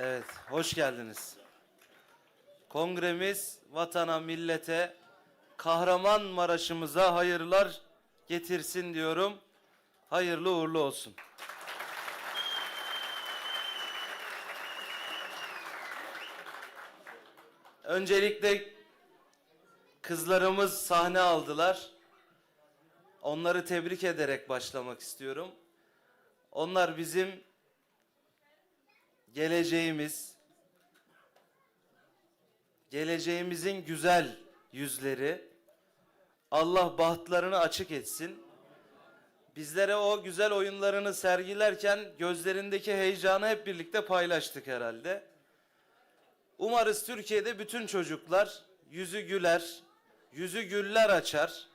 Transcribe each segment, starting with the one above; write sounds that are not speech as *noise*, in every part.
Evet, hoş geldiniz. Kongremiz vatana, millete, Kahramanmaraş'ımıza hayırlar getirsin diyorum. Hayırlı uğurlu olsun. Öncelikle kızlarımız sahne aldılar. Onları tebrik ederek başlamak istiyorum. Onlar bizim geleceğimiz, geleceğimizin güzel yüzleri, Allah bahtlarını açık etsin. Bizlere o güzel oyunlarını sergilerken gözlerindeki heyecanı hep birlikte paylaştık herhalde. Umarız Türkiye'de bütün çocuklar yüzü güler, yüzü güller açar.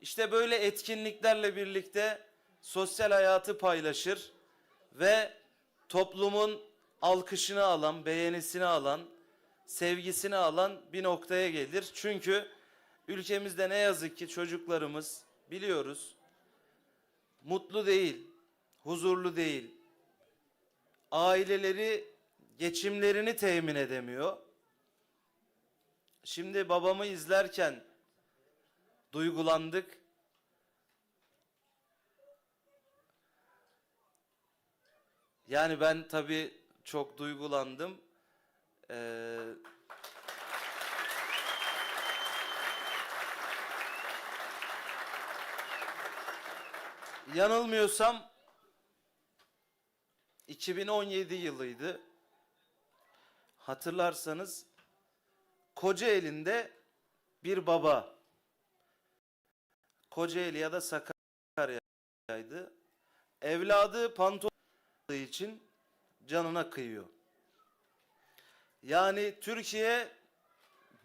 İşte böyle etkinliklerle birlikte sosyal hayatı paylaşır ve toplumun alkışını alan, beğenisini alan, sevgisini alan bir noktaya gelir. Çünkü ülkemizde ne yazık ki çocuklarımız biliyoruz mutlu değil, huzurlu değil. Aileleri geçimlerini temin edemiyor. Şimdi babamı izlerken duygulandık. Yani ben tabii çok duygulandım. Ee, yanılmıyorsam 2017 yılıydı. Hatırlarsanız Kocaeli'nde bir baba Kocaeli ya da Sakarya'ydı. Evladı pantolon için canına kıyıyor. Yani Türkiye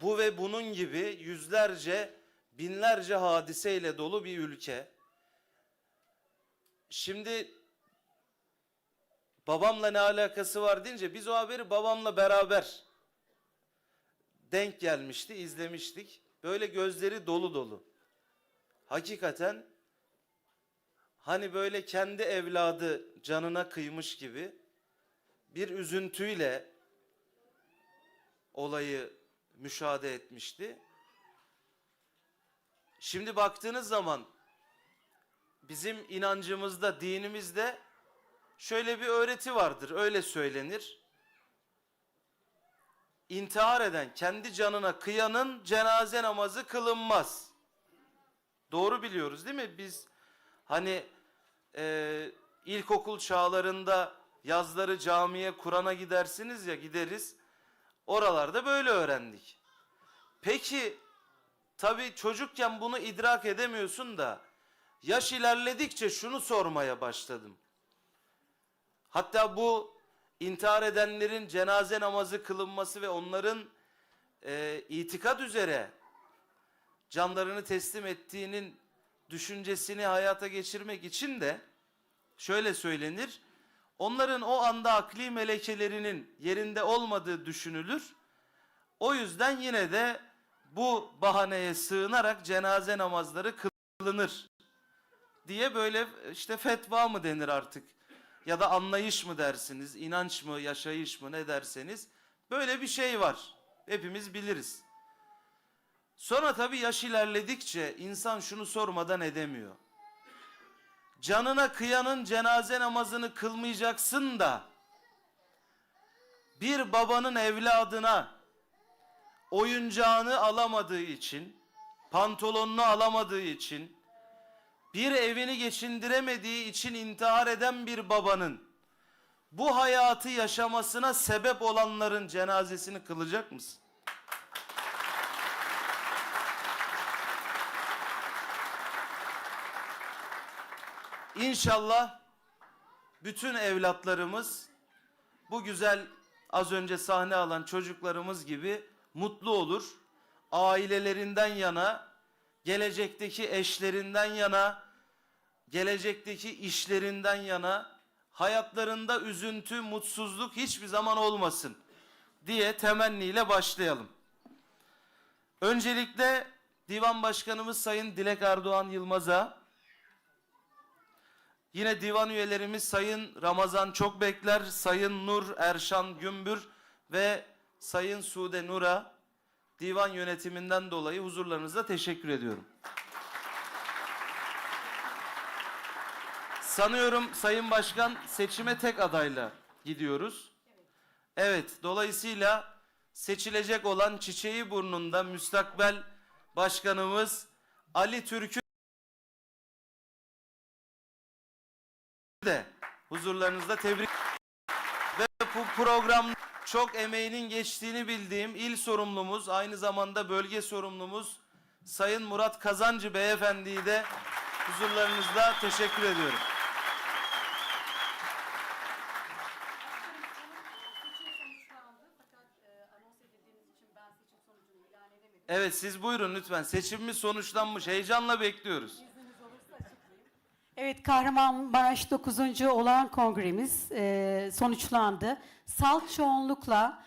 bu ve bunun gibi yüzlerce, binlerce hadiseyle dolu bir ülke. Şimdi babamla ne alakası var deyince biz o haberi babamla beraber denk gelmişti, izlemiştik. Böyle gözleri dolu dolu. Hakikaten hani böyle kendi evladı canına kıymış gibi bir üzüntüyle olayı müşahede etmişti. Şimdi baktığınız zaman bizim inancımızda, dinimizde şöyle bir öğreti vardır. Öyle söylenir. İntihar eden, kendi canına kıyanın cenaze namazı kılınmaz. Doğru biliyoruz değil mi? Biz hani e, ilkokul çağlarında yazları camiye, Kur'an'a gidersiniz ya gideriz. Oralarda böyle öğrendik. Peki tabii çocukken bunu idrak edemiyorsun da yaş ilerledikçe şunu sormaya başladım. Hatta bu intihar edenlerin cenaze namazı kılınması ve onların e, itikad üzere canlarını teslim ettiğinin düşüncesini hayata geçirmek için de şöyle söylenir. Onların o anda akli melekelerinin yerinde olmadığı düşünülür. O yüzden yine de bu bahaneye sığınarak cenaze namazları kılınır diye böyle işte fetva mı denir artık ya da anlayış mı dersiniz, inanç mı, yaşayış mı ne derseniz böyle bir şey var. Hepimiz biliriz. Sonra tabii yaş ilerledikçe insan şunu sormadan edemiyor. Canına kıyanın cenaze namazını kılmayacaksın da bir babanın evladına oyuncağını alamadığı için, pantolonunu alamadığı için, bir evini geçindiremediği için intihar eden bir babanın bu hayatı yaşamasına sebep olanların cenazesini kılacak mısın? İnşallah bütün evlatlarımız bu güzel az önce sahne alan çocuklarımız gibi mutlu olur. Ailelerinden yana, gelecekteki eşlerinden yana, gelecekteki işlerinden yana hayatlarında üzüntü, mutsuzluk hiçbir zaman olmasın diye temenniyle başlayalım. Öncelikle Divan Başkanımız Sayın Dilek Erdoğan Yılmaz'a, yine divan üyelerimiz Sayın Ramazan Çokbekler, Sayın Nur Erşan Gümbür ve Sayın Sude Nur'a divan yönetiminden dolayı huzurlarınızda teşekkür ediyorum. Sanıyorum Sayın Başkan seçime tek adayla gidiyoruz. Evet, dolayısıyla seçilecek olan çiçeği burnunda müstakbel başkanımız Ali Türk'ü huzurlarınızda tebrik ve bu program çok emeğinin geçtiğini bildiğim il sorumlumuz aynı zamanda bölge sorumlumuz Sayın Murat Kazancı beyefendiyi de huzurlarınızda teşekkür ediyorum. Evet siz buyurun lütfen. Seçimimiz sonuçlanmış. Heyecanla bekliyoruz. Evet, Kahramanmaraş 9. olağan kongremiz e, sonuçlandı. Salt çoğunlukla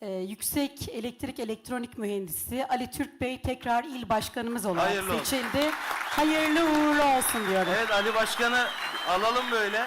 e, Yüksek Elektrik Elektronik Mühendisi Ali Türk Bey tekrar il başkanımız olarak Hayırlı olsun. seçildi. Hayırlı uğurlu olsun diyorum. Evet Ali Başkan'ı alalım böyle.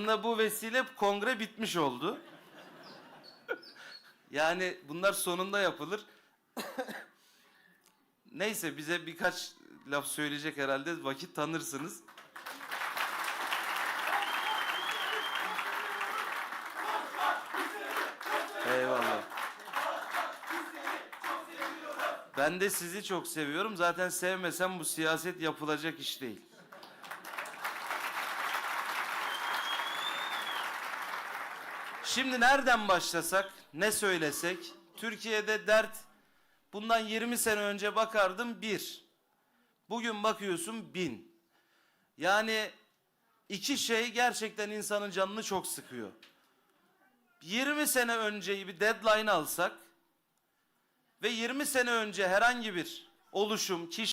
Aslında bu vesile kongre bitmiş oldu. Yani bunlar sonunda yapılır. Neyse bize birkaç laf söyleyecek herhalde vakit tanırsınız. Eyvallah. Ben de sizi çok seviyorum. Zaten sevmesem bu siyaset yapılacak iş değil. Şimdi nereden başlasak, ne söylesek? Türkiye'de dert bundan 20 sene önce bakardım bir. Bugün bakıyorsun bin. Yani iki şey gerçekten insanın canını çok sıkıyor. 20 sene önceyi bir deadline alsak ve 20 sene önce herhangi bir oluşum, kişi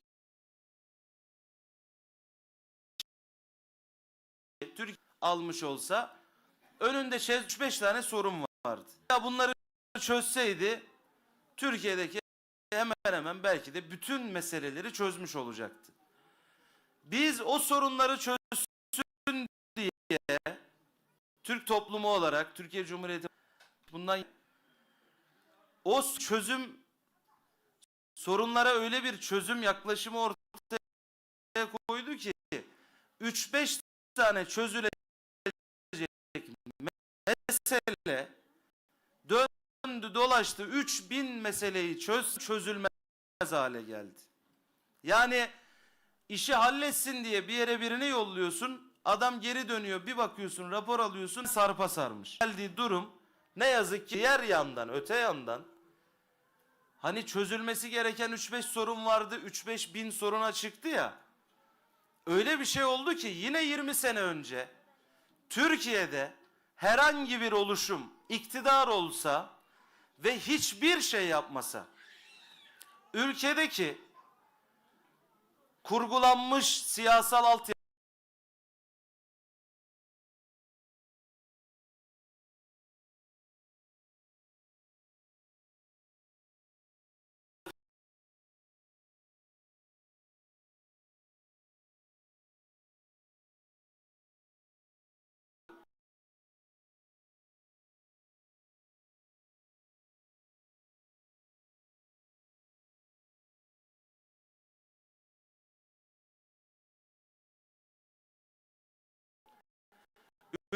Türk almış olsa önünde 3-5 tane sorun vardı. Ya bunları çözseydi Türkiye'deki hemen hemen belki de bütün meseleleri çözmüş olacaktı. Biz o sorunları çözsün diye Türk toplumu olarak Türkiye Cumhuriyeti bundan o çözüm sorunlara öyle bir çözüm yaklaşımı ortaya koydu ki 3-5 tane çözülecek mesele döndü dolaştı 3000 meseleyi çöz çözülmez hale geldi. Yani işi halletsin diye bir yere birini yolluyorsun adam geri dönüyor bir bakıyorsun rapor alıyorsun sarpa sarmış. Geldiği durum ne yazık ki diğer yandan öte yandan hani çözülmesi gereken 3-5 sorun vardı 3-5 bin soruna çıktı ya öyle bir şey oldu ki yine 20 sene önce Türkiye'de herhangi bir oluşum iktidar olsa ve hiçbir şey yapmasa ülkedeki kurgulanmış siyasal altyapı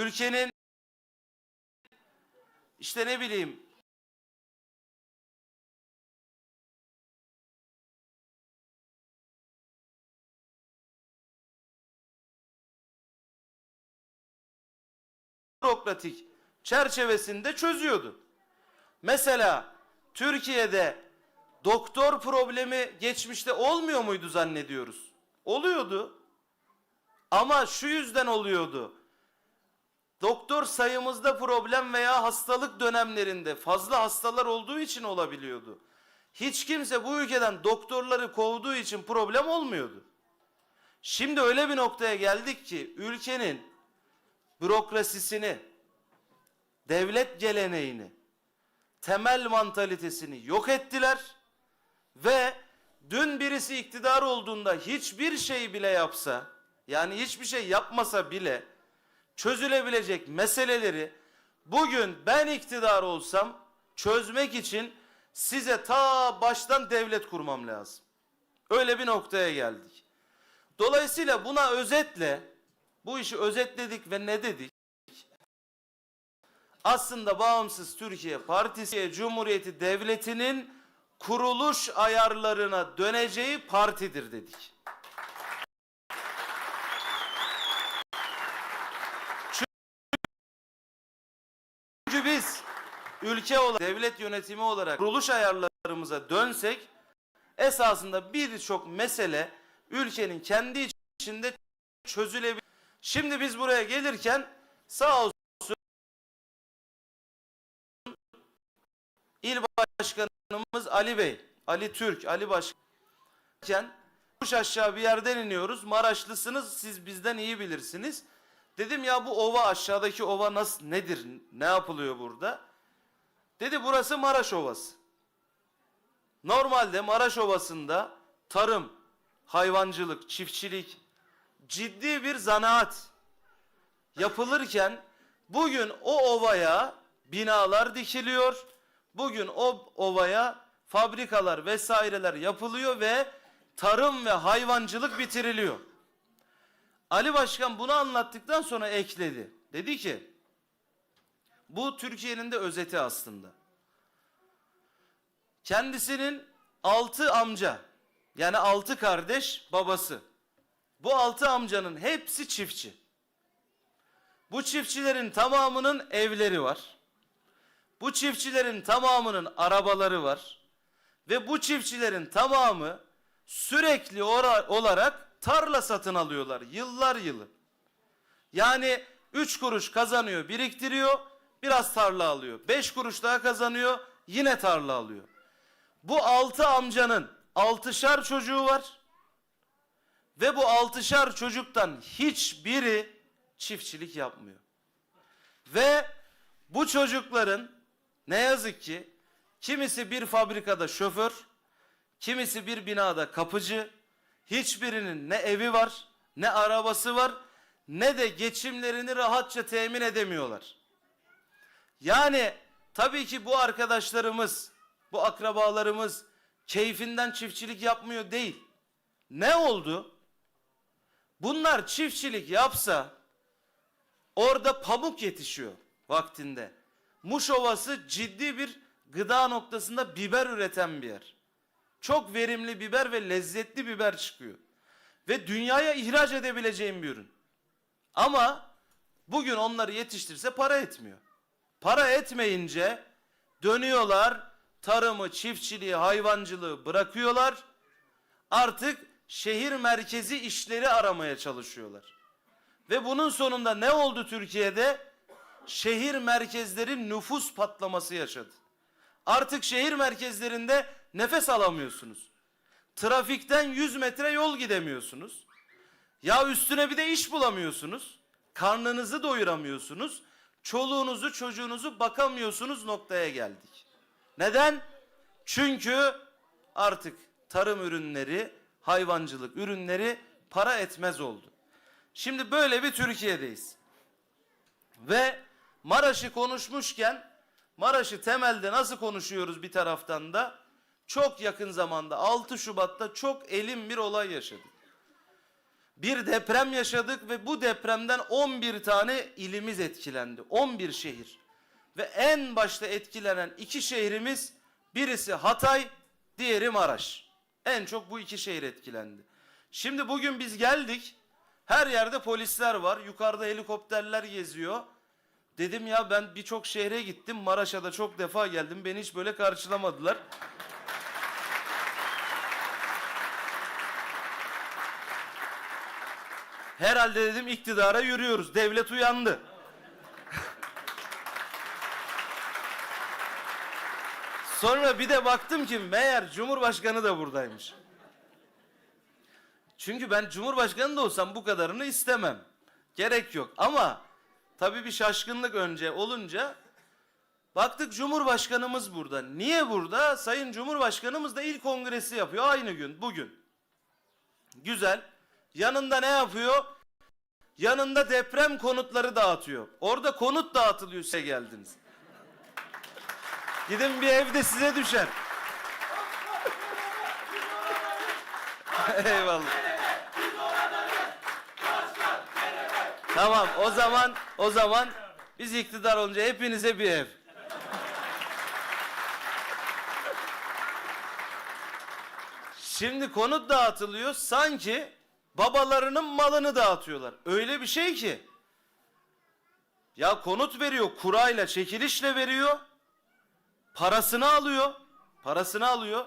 ülkenin işte ne bileyim bürokratik çerçevesinde çözüyordu. Mesela Türkiye'de doktor problemi geçmişte olmuyor muydu zannediyoruz? Oluyordu. Ama şu yüzden oluyordu. Doktor sayımızda problem veya hastalık dönemlerinde fazla hastalar olduğu için olabiliyordu. Hiç kimse bu ülkeden doktorları kovduğu için problem olmuyordu. Şimdi öyle bir noktaya geldik ki ülkenin bürokrasisini, devlet geleneğini, temel mantalitesini yok ettiler ve dün birisi iktidar olduğunda hiçbir şey bile yapsa, yani hiçbir şey yapmasa bile çözülebilecek meseleleri bugün ben iktidar olsam çözmek için size ta baştan devlet kurmam lazım. Öyle bir noktaya geldik. Dolayısıyla buna özetle bu işi özetledik ve ne dedik? Aslında Bağımsız Türkiye Partisi Cumhuriyeti Devleti'nin kuruluş ayarlarına döneceği partidir dedik. Çünkü biz ülke olarak, devlet yönetimi olarak kuruluş ayarlarımıza dönsek esasında birçok mesele ülkenin kendi içinde çözülebilir. Şimdi biz buraya gelirken sağ olsun İl Başkanımız Ali Bey, Ali Türk, Ali Başkan kuş aşağı bir yerden iniyoruz. Maraşlısınız siz bizden iyi bilirsiniz. Dedim ya bu ova aşağıdaki ova nasıl nedir? Ne yapılıyor burada? Dedi burası Maraş Ovası. Normalde Maraş Ovası'nda tarım, hayvancılık, çiftçilik ciddi bir zanaat yapılırken bugün o ovaya binalar dikiliyor. Bugün o ovaya fabrikalar vesaireler yapılıyor ve tarım ve hayvancılık bitiriliyor. Ali Başkan bunu anlattıktan sonra ekledi. Dedi ki bu Türkiye'nin de özeti aslında. Kendisinin altı amca yani altı kardeş babası. Bu altı amcanın hepsi çiftçi. Bu çiftçilerin tamamının evleri var. Bu çiftçilerin tamamının arabaları var. Ve bu çiftçilerin tamamı sürekli olarak tarla satın alıyorlar yıllar yılı. Yani 3 kuruş kazanıyor, biriktiriyor, biraz tarla alıyor. 5 kuruş daha kazanıyor, yine tarla alıyor. Bu altı amcanın altışar çocuğu var. Ve bu altışar çocuktan hiçbiri çiftçilik yapmıyor. Ve bu çocukların ne yazık ki kimisi bir fabrikada şoför, kimisi bir binada kapıcı, hiçbirinin ne evi var, ne arabası var, ne de geçimlerini rahatça temin edemiyorlar. Yani tabii ki bu arkadaşlarımız, bu akrabalarımız keyfinden çiftçilik yapmıyor değil. Ne oldu? Bunlar çiftçilik yapsa orada pamuk yetişiyor vaktinde. Muş Ovası ciddi bir gıda noktasında biber üreten bir yer. Çok verimli biber ve lezzetli biber çıkıyor. Ve dünyaya ihraç edebileceğim bir ürün. Ama bugün onları yetiştirse para etmiyor. Para etmeyince dönüyorlar tarımı, çiftçiliği, hayvancılığı bırakıyorlar. Artık şehir merkezi işleri aramaya çalışıyorlar. Ve bunun sonunda ne oldu Türkiye'de? Şehir merkezleri nüfus patlaması yaşadı. Artık şehir merkezlerinde nefes alamıyorsunuz. Trafikten 100 metre yol gidemiyorsunuz. Ya üstüne bir de iş bulamıyorsunuz. Karnınızı doyuramıyorsunuz. Çoluğunuzu çocuğunuzu bakamıyorsunuz noktaya geldik. Neden? Çünkü artık tarım ürünleri, hayvancılık ürünleri para etmez oldu. Şimdi böyle bir Türkiye'deyiz. Ve Maraş'ı konuşmuşken Maraş'ı temelde nasıl konuşuyoruz bir taraftan da çok yakın zamanda 6 Şubat'ta çok elim bir olay yaşadık. Bir deprem yaşadık ve bu depremden 11 tane ilimiz etkilendi. 11 şehir. Ve en başta etkilenen iki şehrimiz birisi Hatay, diğeri Maraş. En çok bu iki şehir etkilendi. Şimdi bugün biz geldik. Her yerde polisler var. Yukarıda helikopterler geziyor. Dedim ya ben birçok şehre gittim. Maraş'a da çok defa geldim. Beni hiç böyle karşılamadılar. Herhalde dedim iktidara yürüyoruz. Devlet uyandı. Sonra bir de baktım ki meğer Cumhurbaşkanı da buradaymış. Çünkü ben Cumhurbaşkanı da olsam bu kadarını istemem. Gerek yok. Ama tabii bir şaşkınlık önce olunca baktık Cumhurbaşkanımız burada. Niye burada? Sayın Cumhurbaşkanımız da ilk kongresi yapıyor aynı gün, bugün. Güzel. Yanında ne yapıyor? Yanında deprem konutları dağıtıyor. Orada konut dağıtılıyor size geldiniz. Gidin bir evde size düşer. Eyvallah. Tamam o zaman o zaman biz iktidar olunca hepinize bir ev. Şimdi konut dağıtılıyor sanki babalarının malını dağıtıyorlar. Öyle bir şey ki. Ya konut veriyor kurayla çekilişle veriyor. Parasını alıyor. Parasını alıyor.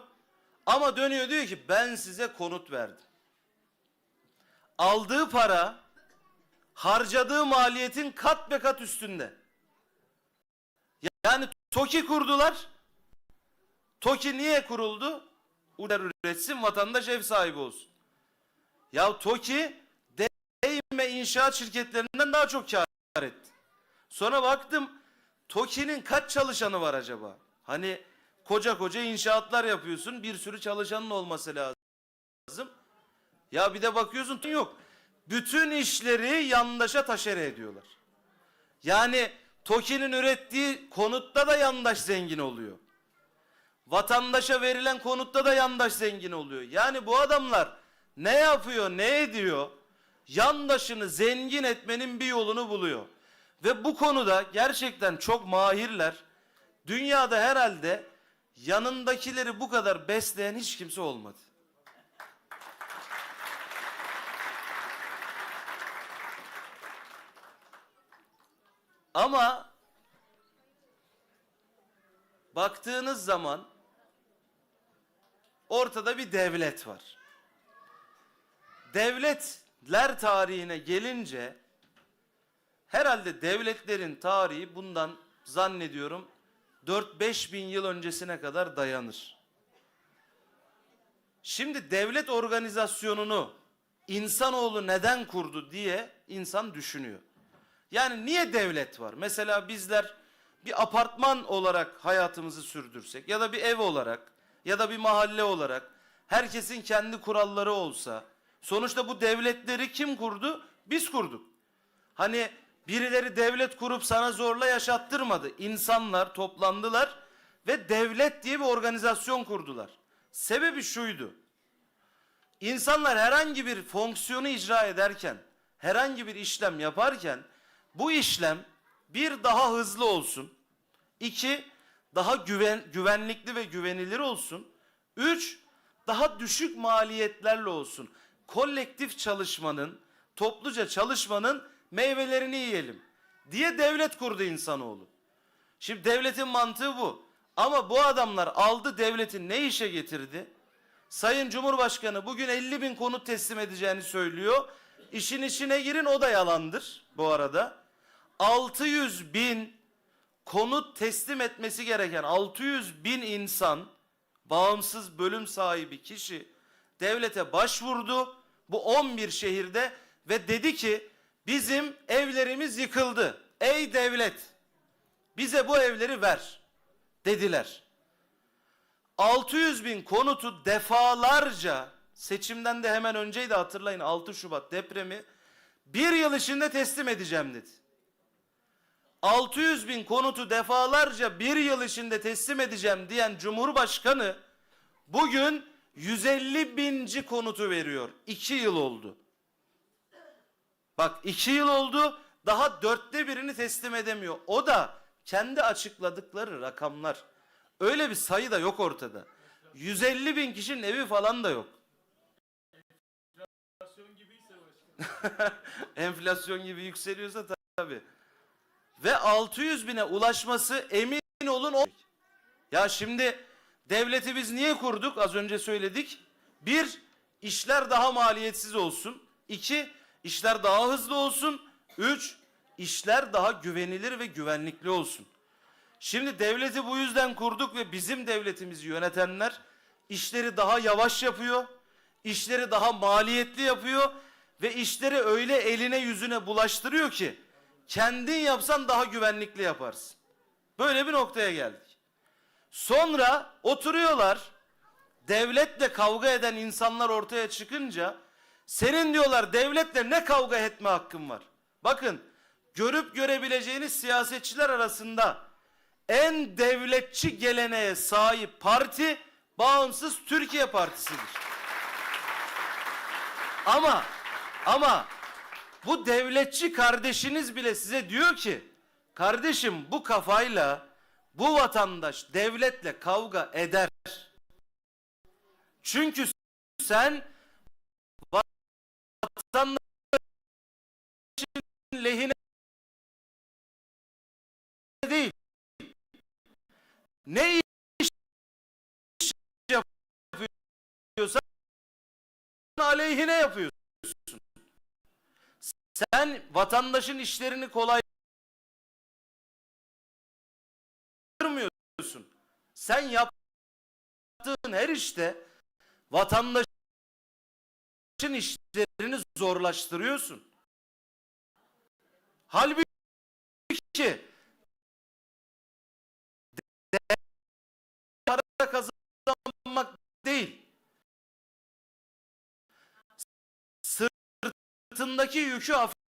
Ama dönüyor diyor ki ben size konut verdim. Aldığı para harcadığı maliyetin kat be kat üstünde. Yani TOKİ kurdular. TOKİ niye kuruldu? Uber üretsin, vatandaş ev sahibi olsun. Ya TOKİ değme inşaat şirketlerinden daha çok kar etti. Sonra baktım TOKİ'nin kaç çalışanı var acaba? Hani koca koca inşaatlar yapıyorsun, bir sürü çalışanın olması lazım. Ya bir de bakıyorsun yok. Bütün işleri yandaşa taşere ediyorlar. Yani TOKİ'nin ürettiği konutta da yandaş zengin oluyor. Vatandaşa verilen konutta da yandaş zengin oluyor. Yani bu adamlar ne yapıyor, ne ediyor? Yandaşını zengin etmenin bir yolunu buluyor. Ve bu konuda gerçekten çok mahirler. Dünyada herhalde yanındakileri bu kadar besleyen hiç kimse olmadı. Ama baktığınız zaman ortada bir devlet var. Devletler tarihine gelince herhalde devletlerin tarihi bundan zannediyorum 4-5 bin yıl öncesine kadar dayanır. Şimdi devlet organizasyonunu insanoğlu neden kurdu diye insan düşünüyor. Yani niye devlet var? Mesela bizler bir apartman olarak hayatımızı sürdürsek ya da bir ev olarak ya da bir mahalle olarak herkesin kendi kuralları olsa sonuçta bu devletleri kim kurdu? Biz kurduk. Hani birileri devlet kurup sana zorla yaşattırmadı. İnsanlar toplandılar ve devlet diye bir organizasyon kurdular. Sebebi şuydu. İnsanlar herhangi bir fonksiyonu icra ederken, herhangi bir işlem yaparken bu işlem bir daha hızlı olsun. iki daha güven, güvenlikli ve güvenilir olsun. Üç daha düşük maliyetlerle olsun. Kolektif çalışmanın, topluca çalışmanın meyvelerini yiyelim diye devlet kurdu insanoğlu. Şimdi devletin mantığı bu. Ama bu adamlar aldı devletin ne işe getirdi? Sayın Cumhurbaşkanı bugün 50 bin konut teslim edeceğini söylüyor. İşin içine girin o da yalandır bu arada. 600 bin konut teslim etmesi gereken 600 bin insan bağımsız bölüm sahibi kişi devlete başvurdu bu 11 şehirde ve dedi ki bizim evlerimiz yıkıldı. Ey devlet bize bu evleri ver dediler. 600 bin konutu defalarca seçimden de hemen önceydi hatırlayın 6 Şubat depremi bir yıl içinde teslim edeceğim dedi. 600 bin konutu defalarca bir yıl içinde teslim edeceğim diyen Cumhurbaşkanı bugün 150 binci konutu veriyor. 2 yıl oldu. Bak 2 yıl oldu daha dörtte birini teslim edemiyor. O da kendi açıkladıkları rakamlar. Öyle bir sayı da yok ortada. 150 bin kişinin evi falan da yok. Enflasyon *laughs* gibi yükseliyorsa tabii. ve 600 bine ulaşması emin olun o. Ya şimdi devleti biz niye kurduk? Az önce söyledik. Bir, işler daha maliyetsiz olsun. İki, işler daha hızlı olsun. Üç, işler daha güvenilir ve güvenlikli olsun. Şimdi devleti bu yüzden kurduk ve bizim devletimizi yönetenler işleri daha yavaş yapıyor, işleri daha maliyetli yapıyor ve işleri öyle eline yüzüne bulaştırıyor ki kendin yapsan daha güvenlikli yaparsın. Böyle bir noktaya geldik. Sonra oturuyorlar, devletle kavga eden insanlar ortaya çıkınca senin diyorlar devletle ne kavga etme hakkın var. Bakın görüp görebileceğiniz siyasetçiler arasında en devletçi geleneğe sahip parti Bağımsız Türkiye Partisi'dir. Ama ama bu devletçi kardeşiniz bile size diyor ki kardeşim bu kafayla bu vatandaş devletle kavga eder. Çünkü sen vatandaşın lehine değil. Ne iş yapıyorsan aleyhine yapıyorsun. Sen vatandaşın işlerini kolaylaştırmıyorsun. Sen yaptığın her işte vatandaşın işlerini zorlaştırıyorsun. Halbuki para kazanmak değil. Sırtındaki yükü hafif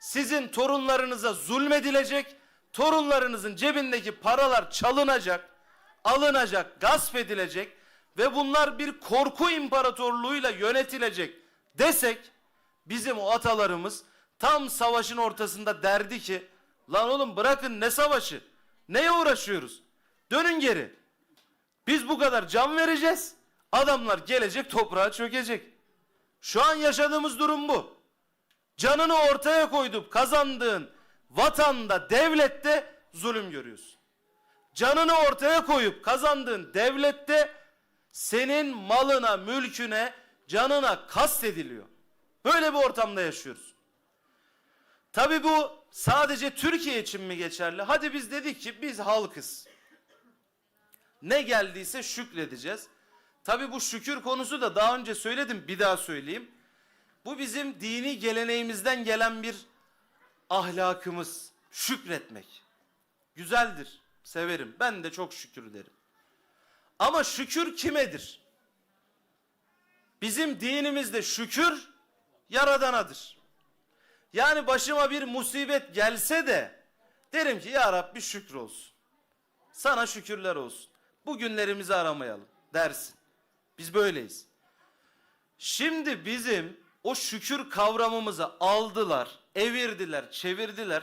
sizin torunlarınıza zulmedilecek, torunlarınızın cebindeki paralar çalınacak, alınacak, gasp edilecek ve bunlar bir korku imparatorluğuyla yönetilecek desek bizim o atalarımız tam savaşın ortasında derdi ki lan oğlum bırakın ne savaşı neye uğraşıyoruz? Dönün geri. Biz bu kadar can vereceğiz adamlar gelecek toprağa çökecek. Şu an yaşadığımız durum bu canını ortaya koydup kazandığın vatanda devlette zulüm görüyorsun canını ortaya koyup kazandığın devlette senin malına, mülküne, canına kastediliyor. Böyle bir ortamda yaşıyoruz. Tabi bu sadece Türkiye için mi geçerli? Hadi biz dedik ki biz halkız. Ne geldiyse şükredeceğiz. Tabi bu şükür konusu da daha önce söyledim bir daha söyleyeyim. Bu bizim dini geleneğimizden gelen bir ahlakımız. Şükretmek. Güzeldir. Severim. Ben de çok şükür derim. Ama şükür kimedir? Bizim dinimizde şükür yaradanadır. Yani başıma bir musibet gelse de derim ki ya Rabbi şükür olsun. Sana şükürler olsun. Bu günlerimizi aramayalım dersin. Biz böyleyiz. Şimdi bizim o şükür kavramımızı aldılar, evirdiler, çevirdiler.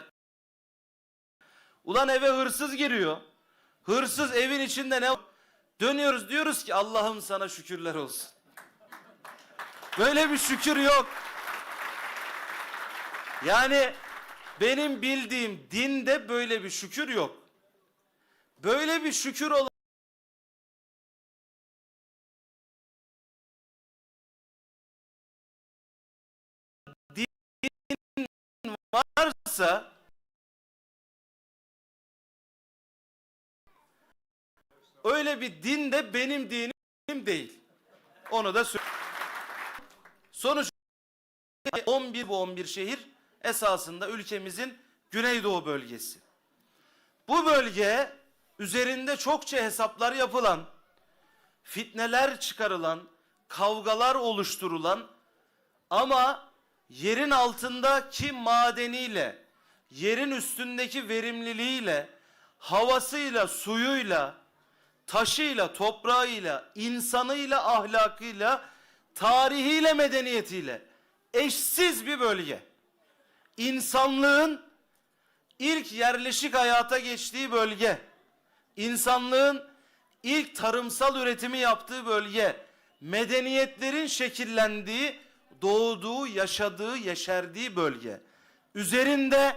Ulan eve hırsız giriyor. Hırsız evin içinde ne Dönüyoruz diyoruz ki Allah'ım sana şükürler olsun. Böyle bir şükür yok. Yani benim bildiğim dinde böyle bir şükür yok. Böyle bir şükür olan varsa öyle bir din de benim dinim değil. Onu da. Sonuç 11 bu 11 şehir esasında ülkemizin Güneydoğu bölgesi. Bu bölge üzerinde çokça hesaplar yapılan, fitneler çıkarılan, kavgalar oluşturulan ama yerin altındaki madeniyle, yerin üstündeki verimliliğiyle, havasıyla, suyuyla, taşıyla, toprağıyla, insanıyla, ahlakıyla, tarihiyle, medeniyetiyle eşsiz bir bölge. İnsanlığın ilk yerleşik hayata geçtiği bölge. insanlığın ilk tarımsal üretimi yaptığı bölge, medeniyetlerin şekillendiği, doğduğu, yaşadığı, yeşerdiği bölge. Üzerinde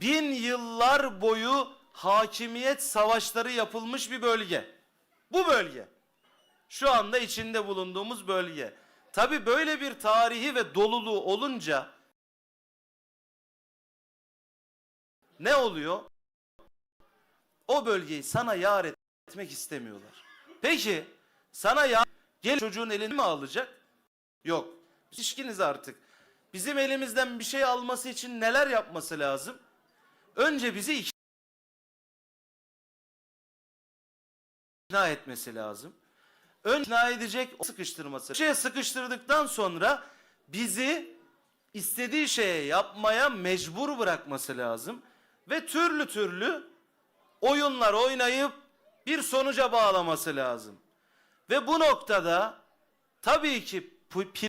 bin yıllar boyu hakimiyet savaşları yapılmış bir bölge. Bu bölge. Şu anda içinde bulunduğumuz bölge. Tabi böyle bir tarihi ve doluluğu olunca ne oluyor? O bölgeyi sana yar etmek istemiyorlar. Peki sana yar gel çocuğun elini mi alacak? Yok. İşkiniz artık. Bizim elimizden bir şey alması için neler yapması lazım? Önce bizi ikna etmesi lazım. Önce ikna edecek sıkıştırması. Şeye sıkıştırdıktan sonra bizi istediği şeye yapmaya mecbur bırakması lazım. Ve türlü türlü oyunlar oynayıp bir sonuca bağlaması lazım. Ve bu noktada tabii ki